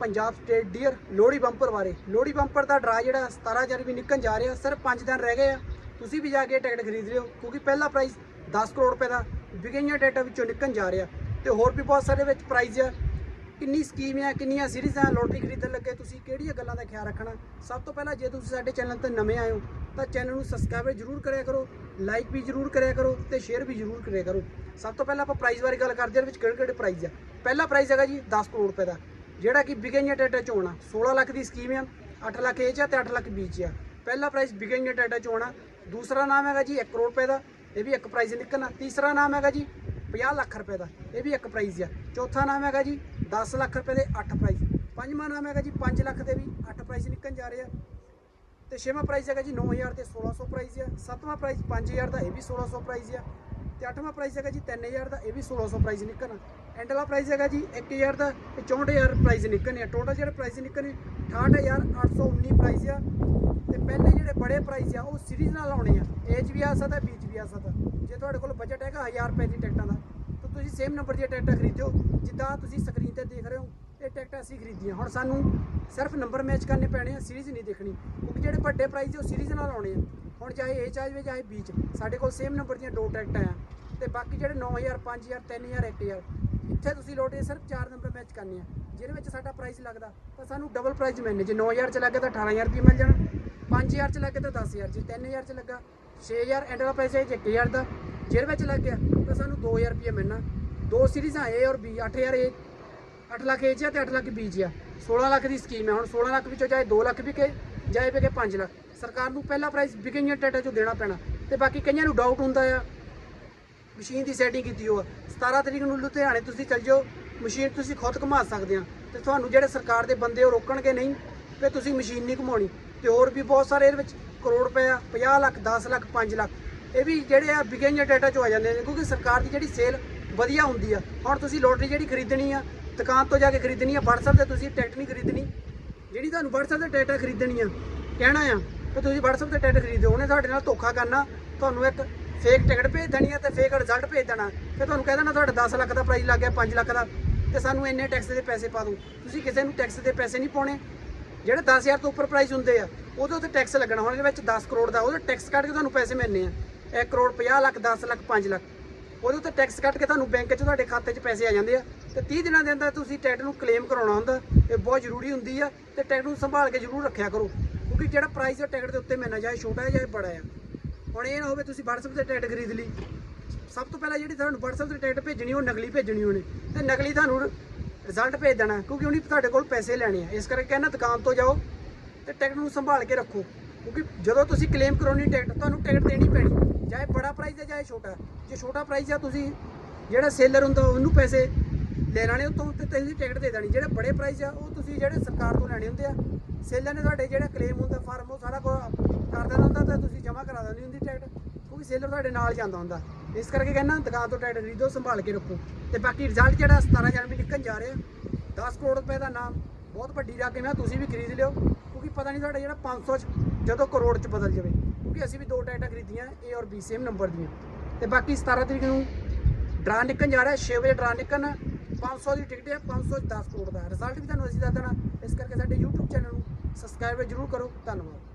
Punjab state dear Lohri bumper ਬਾਰੇ। Lohri bumper ਦਾ ਡਰਾ ਜਿਹੜਾ 17 ਵੀ ਨਿਕਲਣ ਜਾ ਰਿਹਾ, ਸਿਰਫ 5 ਦਿਨ ਰਹਿ ਗਏ ਆ। ਤੁਸੀਂ ਵੀ ਜਾ ਕੇ ਟਿਕਟ ਖਰੀਦ ਲਿਓ, ਕਿਉਂਕਿ ਪਹਿਲਾ ਪ੍ਰਾਈਸ 10 ਕਰੋੜ ਰੁਪਏ ਦਾ ਵਿਗਈਆਂ ਡੇਟਾ ਵਿੱਚੋਂ ਨਿਕਲਣ ਜਾ ਰਿਹਾ। ਤੇ ਹੋਰ ਵੀ ਬਹੁਤ ਸਾਰੇ ਵਿੱਚ ਪ੍ਰਾਈਜ਼ ਆ। ਕਿੰਨੀ ਸਕੀਮ ਆ, ਕਿੰਨੀਆਂ ਸੀਰੀਜ਼ ਆ ਲੋਟਰੀ ਖਰੀਦਣ ਲੱਗੇ। ਤੁਸੀਂ ਕਿਹੜੀਆਂ ਗੱਲਾਂ ਦਾ ਖਿਆਲ ਰੱਖਣਾ? ਸਭ ਤੋਂ ਪਹਿਲਾਂ ਜੇ ਤੁਸੀਂ ਸਾਡੇ ਚੈਨਲ ਤੇ ਨਵੇਂ ਆਏ ਹੋ, ਤਾਂ ਚੈਨਲ ਨੂੰ ਸਬਸਕ੍ਰਾਈਬ ਜ਼ਰੂਰ ਕਰਿਆ ਕਰੋ ਲਾਈਕ ਵੀ ਜ਼ਰੂਰ ਕਰਿਆ ਕਰੋ ਤੇ ਸ਼ੇਅਰ ਵੀ ਜ਼ਰੂਰ ਕਰਿਆ ਕਰੋ। ਸਭ ਤੋਂ ਪਹਿਲਾਂ ਆਪਾਂ ਪ੍ਰਾਈਜ਼ ਬਾਰੇ ਗੱਲ ਕਰਦੇ ਹਾਂ, ਇਹਦੇ ਵਿੱਚ ਕਿਹੜੇ ਕਿਹੜੇ ਪ੍ਰਾਈਜ਼ ਆ। ਪਹਿਲਾ ਪ੍ਰਾਈਜ਼ ਹੈਗਾ ਜੀ 10 ਕਰੋੜ ਰੁਪਏ ਦਾ। ਜਿਹੜਾ ਕਿ ਵਿਗਈਆਂ ਟੈਟਾ ਚ ਹੋਣਾ। 16 ਲੱਖ ਦੀ ਸਕੀਮ ਆ 8 ਲੱਖ ਇਹ ਚ ਆ ਤੇ 8 ਲੱਖ ਬੀ ਚ ਆ। ਪਹਿਲਾ ਪ੍ਰਾਈਜ਼ ਵਿਗਈਆਂ ਟੈਟਾ ਚ ਹੋਣਾ। ਦੂਸਰਾ ਨਾਮ ਹੈਗਾ ਜੀ 1 ਕਰੋੜ ਰੁਪਏ ਦਾ, ਇਹ ਵੀ ਇੱਕ ਪ੍ਰਾਈਜ਼ ਨਿਕਲਣਾ। ਤੀਸਰਾ ਨਾਮ ਹੈਗਾ ਜੀ 50 ਲੱਖ ਰੁਪਏ ਦਾ, ਇਹ ਵੀ ਇੱਕ ਪ੍ਰਾਈਜ਼ ਆ। ਚੌਥਾ ਨਾਮ ਹੈਗਾ ਜੀ 10 ਲੱਖ ਰੁਪਏ ਦੇ 8 ਪ੍ਰਾਈਜ਼ ਪੰਜਵਾਂ ਨਾਮ ਹੈਗਾ ਜੀ 5 ਲੱਖ ਦੇ ਵੀ 8 ਪ੍ਰਾਈਜ਼ ਨਿਕਲਣ ਜਾ ਰਹੇ ਆ। ਤੇ ਛੇਵਾਂ ਪ੍ਰਾਈਜ਼ ਹੈਗਾ ਜੀ 9000 ਤੇ 1600 ਪ੍ਰਾਈਜ਼ ਆ। ਸੱਤਵਾਂ ਪ੍ਰਾਈਜ਼ 5000 ਦਾ, ਇਹ ਵੀ 1600 ਪ੍ਰਾਈਜ਼ ਆ। ਤੇ ਅੱਠਵਾਂ ਪ੍ਰਾਈਜ਼ ਹੈਗਾ ਜੀ 3000 ਦਾ, ਇਹ ਵੀ 1600 ਪ੍ਰਾਈਜ਼ ਨਿਕਲਣਾ। ਐਂਡਲਾ ਪ੍ਰਾਈਜ਼ ਹੈਗਾ ਜੀ 1000 ਦਾ ਤੇ 64000 ਪ੍ਰਾਈਜ਼ ਨਿਕਲਣੇ ਆ। ਟੋਟਲ ਜਿਹੜੇ ਪ੍ਰਾਈਜ਼ ਨਿਕਲਣੇ 68819 ਪ੍ਰਾਈਜ਼ ਆ। ਤੇ ਪਹਿਲੇ ਜਿਹੜੇ ਬੜੇ ਪ੍ਰਾਈਜ਼ ਆ, ਉਹ ਸੀਰੀਜ਼ ਨਾਲ ਆਉਣੇ ਆ। ਏਜ ਵੀ ਆ ਸਕਦਾ ਬੀਚ ਵੀ ਆ ਸਕਦਾ। ਜੇ ਤੁਹਾਡੇ ਕੋਲ ਬਜਟ ਹੈਗਾ 1000 ਰੁਪਏ ਦੀ ਟਿਕਟਾਂ ਦਾ ਤਾਂ ਤੁਸੀਂ ਸੇਮ ਨੰਬਰ ਦੀਆਂ ਟਿਕਟਾਂ ਖਰੀਦੋ। ਜਿੱਦਾਂ ਤੁਸੀਂ ਸਕਰੀਨ ਤੇ ਦੇਖ ਰਹੇ ਹੋ, ਇਹ ਟਿਕਟਾਂ ਅਸੀਂ ਖਰੀਦੀਆਂ। ਹੁਣ ਸਾਨੂੰ ਸਿਰਫ ਨੰਬਰ ਮੈਚ ਕਰਨੇ ਪੈਣੇ ਆ ਸੀਰੀਜ਼ ਨਹੀਂ ਦੇਖਣੀ। ਕਿਉਂਕਿ ਜਿਹੜੇ ਵੱਡੇ ਪ੍ਰਾਈਜ਼ ਉਹ ਸੀਰੀਜ਼ ਨਾਲ ਆਉਣੇ ਆ। ਹੁਣ ਚਾਹੇ ਏ ਚਾਹੇ ਜਾਵੇ ਚਾਹੇ ਬੀਚ ਸਾਡੇ ਕੋਲ ਸੇਮ ਨੰਬਰ ਦੀਆਂ ਦੋ ਟਿਕਟਾਂ ਆ। ਤੇ ਬਾਕੀ ਜਿਹੜੇ 9000 5000 3000 1000 ਇੱਥੇ ਤੁਸੀਂ ਲੋਟੇ ਸਿਰਫ 4 ਨੰਬਰ ਮੈਚ ਕਰਨੇ ਆ, ਜਿਹਦੇ ਵਿੱਚ ਸਾਡਾ ਪ੍ਰਾਈਸ ਲੱਗਦਾ, ਤਾਂ ਸਾਨੂੰ ਡਬਲ ਪ੍ਰਾਈਸ ਮਿਲਣੇ, ਜੇ 9000 ਚ ਲੱਗੇ ਤਾਂ 18000 ਰੁਪਏ ਮਿਲ ਜਾਣ 5000 ਚ ਲੱਗੇ ਤਾਂ 10000 ਜੇ 3000 ਚ ਲੱਗਾ 6000 ਐਂਡ ਦਾ ਪ੍ਰਾਈਸ ਹੈ ਜੇ 1000 ਦਾ, ਜਿਹਦੇ ਵਿੱਚ ਲੱਗ ਗਿਆ, ਤਾਂ ਸਾਨੂੰ 2000 ਰੁਪਏ ਮਿਲਣਾ, ਦੋ ਸੀਰੀਜ਼ਾਂ A ਔਰ B 8000 A 8 ਲੱਖ ਏ ਜੀ ਆ ਤੇ 8 ਲੱਖ ਬੀ ਜੀ ਆ 16 ਲੱਖ ਦੀ ਸਕੀਮ ਹੈ, ਹੁਣ 16 ਲੱਖ ਵਿੱਚੋਂ ਚਾਹੇ 2 ਲੱਖ ਵਿਕੇ ਜਾਏ ਵਿਕੇ 5 ਲੱਖ, ਸਰਕਾਰ ਨੂੰ ਪਹਿਲਾ ਪ੍ਰਾਈਸ ਵਿਕਈਆਂ ਟੈਟਾ ਚੋਂ ਦੇਣਾ ਪੈਣਾ, ਤੇ ਬਾਕੀ ਕਈਆਂ ਨੂੰ ਡਾਊਟ ਹੁੰਦਾ ਆ ਮਸ਼ੀਨ ਦੀ ਸੈਟਿੰਗ ਕੀਤੀ ਹੋ ਆ। 17 ਤਰੀਕ ਨੂੰ ਲੁਧਿਆਣੇ ਤੁਸੀਂ ਚੱਲ ਜਾਓ, ਮਸ਼ੀਨ ਤੁਸੀਂ ਖੁਦ ਘੁਮਾ ਸਕਦੇ ਆ। ਤੇ ਤੁਹਾਨੂੰ ਜਿਹੜੇ ਸਰਕਾਰ ਦੇ ਬੰਦੇ ਉਹ ਰੋਕਣਗੇ ਨਹੀਂ ਕਿ ਤੁਸੀਂ ਮਸ਼ੀਨ ਨਹੀਂ ਘੁਮਾਉਣੀ। ਤੇ ਹੋਰ ਵੀ ਬਹੁਤ ਸਾਰੇ ਇਹਦੇ ਵਿੱਚ ਕਰੋੜ ਰੁਪਏ ਆ 50 ਲੱਖ 10 ਲੱਖ 5 ਲੱਖ। ਇਹ ਵੀ ਜਿਹੜੇ ਆ ਵਿਕਈਆਂ ਡਾਟਾ ਚੋਂ ਆ ਜਾਂਦੇ ਨੇ, ਕਿਉਂਕਿ ਸਰਕਾਰ ਦੀ ਜਿਹੜੀ ਸੇਲ ਵਧੀਆ ਹੁੰਦੀ ਆ। ਹੁਣ ਤੁਸੀਂ ਲੋਟਰੀ ਜਿਹੜੀ ਖਰੀਦਣੀ ਆ, ਦੁਕਾਨ ਤੋਂ ਜਾ ਕੇ ਖਰੀਦਣੀ ਆ, WhatsApp ਤੇ ਤੁਸੀਂ ਟਿਕਟ ਨਹੀਂ ਖਰੀਦਣੀ। ਜਿਹੜੀ ਤੁਹਾਨੂੰ WhatsApp ਤੇ ਟਿਕਟ ਖਰੀਦਣੀ ਆ, ਕਹਿਣਾ ਆ ਕਿ ਤੁਸੀਂ WhatsApp ਤੇ ਟਿਕਟ ਖਰੀਦੋ, ਉਹਨੇ ਤੁਹਾਡੇ ਨਾਲ ਧੋਖਾ ਕਰਨਾ। ਤੁਹਾਨੂੰ ਇੱਕ ਫੇਕ ਟਿਕਟ ਭੇਜ ਦੇਣੀ ਆ ਤੇ ਫੇਕ ਰਿਜ਼ਲਟ ਭੇਜ ਦੇਣਾ। ਤੇ ਤੁਹਾਨੂੰ ਕਹਿ ਦੇਣਾ ਤੁਹਾਡਾ 10 ਲੱਖ ਦਾ ਪ੍ਰਾਈਜ਼ ਲੱਗ ਗਿਆ 5 ਲੱਖ ਦਾ। ਤੇ ਸਾਨੂੰ ਇੰਨੇ ਟੈਕਸ ਦੇ ਪੈਸੇ ਪਾ ਦਿਓ। ਤੁਸੀਂ ਕਿਸੇ ਨੂੰ ਟੈਕਸ ਦੇ ਪੈਸੇ ਨਹੀਂ ਪਾਉਣੇ। ਜਿਹੜੇ 10000 ਤੋਂ ਉੱਪਰ ਪ੍ਰਾਈਜ਼ ਹੁੰਦੇ ਆ, ਉਹਦੇ ਉੱਤੇ ਟੈਕਸ ਲੱਗਣਾ। ਹੁਣ ਇਹਦੇ ਵਿੱਚ 10 ਕਰੋੜ ਦਾ, ਉਹਦੇ ਟੈਕਸ ਕੱਟ ਕੇ ਤੁਹਾਨੂੰ ਪੈਸੇ ਮਿਲਣੇ ਆ। 1 ਕਰੋੜ 50 ਲੱਖ 10 ਲੱਖ 5 ਲੱਖ। ਉਹਦੇ ਉੱਤੇ ਟੈਕਸ ਕੱਟ ਕੇ ਤੁਹਾਨੂੰ ਬੈਂਕ 'ਚ ਤੁਹਾਡੇ ਖਾਤੇ 'ਚ ਪੈਸੇ ਆ ਜਾਂਦੇ ਆ। ਤੇ 30 ਦਿਨਾਂ ਦੇ ਅੰਦਰ ਤੁਸੀਂ ਟੈਕਸ ਨੂੰ ਕਲੇਮ ਕਰਾਉਣਾ ਹੁੰਦਾ। ਇਹ ਬਹੁਤ ਜ਼ਰੂਰੀ ਹੁੰਦੀ ਆ। ਤੇ ਟੈਕਸ ਨੂੰ ਸੰਭਾਲ ਕੇ ਜ਼ਰੂਰ ਰੱਖਿਆ ਕਰੋ। ਕਿਉਂਕਿ ਜਿਹੜਾ ਪ੍ਰਾਈਸ ਹੈ ਟਿਕਟ ਦੇ ਉੱਤੇ ਮਿਲਣਾ, ਚਾਹੇ ਛੋਟਾ ਹੈ ਚਾਹੇ ਬੜਾ ਹੈ ਹੁਣ ਇਹ ਨਾ ਹੋਵੇ ਤੁਸੀਂ WhatsApp ਤੇ ਟਿਕਟ ਖਰੀਦ ਲਈ। ਸਭ ਤੋਂ ਪਹਿਲਾਂ ਜਿਹੜੀ ਤੁਹਾਨੂੰ WhatsApp ਤੇ ਟਿਕਟ ਭੇਜਣੀ, ਉਹ ਨਕਲੀ ਭੇਜਣੀ ਉਹਨੇ। ਤੇ ਨਕਲੀ ਤੁਹਾਨੂੰ ਰਿਜ਼ਲਟ ਭੇਜ ਦੇਣਾ, ਕਿਉਂਕਿ ਉਹਨੇ ਤੁਹਾਡੇ ਕੋਲ ਪੈਸੇ ਲੈਣੇ ਆ। ਇਸ ਕਰਕੇ ਕਹਿੰਦਾ ਦੁਕਾਨ ਤੋਂ ਜਾਓ ਤੇ ਟਿਕਟ ਨੂੰ ਸੰਭਾਲ ਕੇ ਰੱਖੋ। ਕਿਉਂਕਿ ਜਦੋਂ ਤੁਸੀਂ ਕਲੇਮ ਕਰਾਉਣੀ ਟਿਕਟ ਤੁਹਾਨੂੰ ਟਿਕਟ ਦੇਣੀ ਪੈਣੀ। ਚਾਹੇ ਬੜਾ ਪ੍ਰਾਈਸ ਹੈ, ਚਾਹੇ ਛੋਟਾ। ਜੇ ਛੋਟਾ ਪ੍ਰਾਈਸ ਆ, ਤੁਸੀਂ ਜਿਹੜਾ ਸੇਲਰ ਹੁੰਦਾ, ਉਹਨੂੰ ਪੈਸੇ ਲੈ ਲੈਣੇ ਉਤੋਂ ਤੇ ਤੁਸੀਂ ਟਿਕਟ ਦੇ ਦੇਣੀ। ਜਿਹੜੇ ਬੜੇ ਪ੍ਰਾਈਸ ਆ, ਉਹ ਤੁਸੀਂ ਜਿਹੜੇ ਸਰਕਾਰ ਤੋਂ ਲੈਣੇ ਹੁੰਦੇ ਆ ਸੇਲਰ ਨੇ ਤੁਹਾਡੇ ਜਿਹੜਾ ਕਲੇਮ ਹੁੰਦਾ ਫਾਰਮ ਉਹ ਸਾਰਾ ਕੁਝ ਕਰ ਦੇਣਾ ਹੁੰਦਾ ਤਾਂ ਤੁਸੀਂ ਜਮ੍ਹਾਂ ਕਰਾ ਦੇਣੀ ਹੁੰਦੀ ਟਿਕਟ ਕਿਉਂਕਿ ਸੇਲਰ ਤੁਹਾਡੇ ਨਾਲ ਜਾਂਦਾ ਹੁੰਦਾ। ਇਸ ਕਰਕੇ ਕਹਿੰਦਾ ਦੁਕਾਨ ਤੋਂ ਟਿਕਟ ਖਰੀਦੋ, ਸੰਭਾਲ ਕੇ ਰੱਖੋ। ਤੇ ਬਾਕੀ ਰਿਜ਼ਲਟ ਜਿਹੜਾ 17 ਜਨਵਰੀ ਨਿਕਲਣ ਜਾ ਰਿਹਾ 10 ਕਰੋੜ ਰੁਪਏ ਦਾ ਨਾਮ, ਬਹੁਤ ਵੱਡੀ ਰਕਮ ਹੈ ਤੁਸੀਂ ਵੀ ਖਰੀਦ ਲਿਓ। ਕਿਉਂਕਿ ਪਤਾ ਨਹੀਂ ਤੁਹਾਡਾ ਜਿਹੜਾ 500 ਚ, ਜਦੋਂ ਕਰੋੜ ਚ ਬਦਲ ਜਾਵੇ। ਕਿਉਂਕਿ ਅਸੀਂ ਵੀ ਦੋ ਟਿਕਟਾਂ ਖਰੀਦੀਆਂ ਏ ਔਰ ਬੀ ਸੇਮ ਨੰਬਰ ਦੀਆਂ। ਤੇ ਬਾਕੀ 17 ਤਰੀਕ ਨੂੰ ਡਰਾ ਨਿਕਲਣ ਜਾ ਰਿਹਾ 6 ਵਜੇ ਡਰਾ ਨਿਕਲਣਾ। 500 ਦੀ ਟਿਕਟ ਹੈ 510 ਕਰੋੜ ਦਾ ਰਿਜ਼ਲਟ ਵੀ ਤੁਹਾਨੂੰ ਅਸੀਂ ਦੱਸ ਦੇਣਾ। ਇਸ ਕਰਕੇ ਸਾਡੇ YouTube ਚੈਨਲ ਨੂੰ ਸਬਸਕ੍ਰਾਈਬ ਜ਼ਰੂਰ ਕਰੋ। ਧੰਨਵਾਦ।